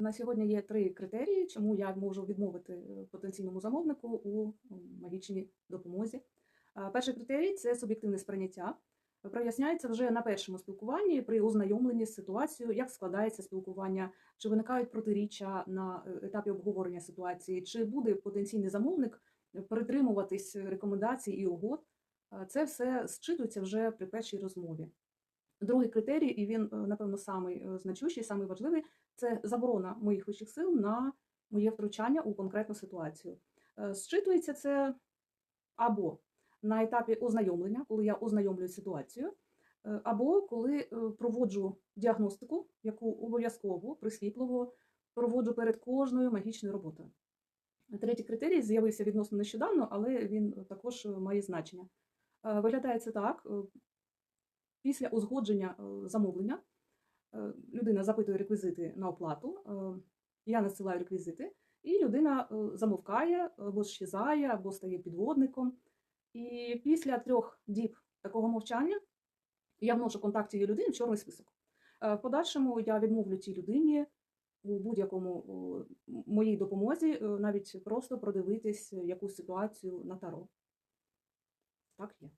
На сьогодні є три критерії, чому я можу відмовити е, потенційному замовнику у магічній допомозі. Перший критерій це суб'єктивне сприйняття. Проясняється вже на першому спілкуванні при ознайомленні з ситуацією, як складається спілкування, чи виникають протиріччя на е, етапі обговорення ситуації, чи буде потенційний замовник притримуватись рекомендацій і угод. Це все зчитується вже при першій розмові. Другий критерій, і він, е, напевно, самий е, значущий, самий важливий, це заборона моїх вищих сил на моє втручання у конкретну ситуацію. Е, Зчитується це або на етапі ознайомлення, коли я ознайомлюю ситуацію, або коли проводжу діагностику, яку обов'язково прискіпливо проводжу перед кожною магічною роботою. Третій критерій з'явився відносно нещодавно, але він також має значення. Виглядає це так: після узгодження е, замовлення е, людина запитує реквізити на оплату, е, я надсилаю реквізити, і людина замовкає, або щезає, або стає підводником. І після трьох діб такого мовчання я вношу контакт цієї людини в чорний список. В подальшому я відмовлю цій людині у будь-якому моїй допомозі, навіть просто продивитись якусь ситуацію на таро. Так є.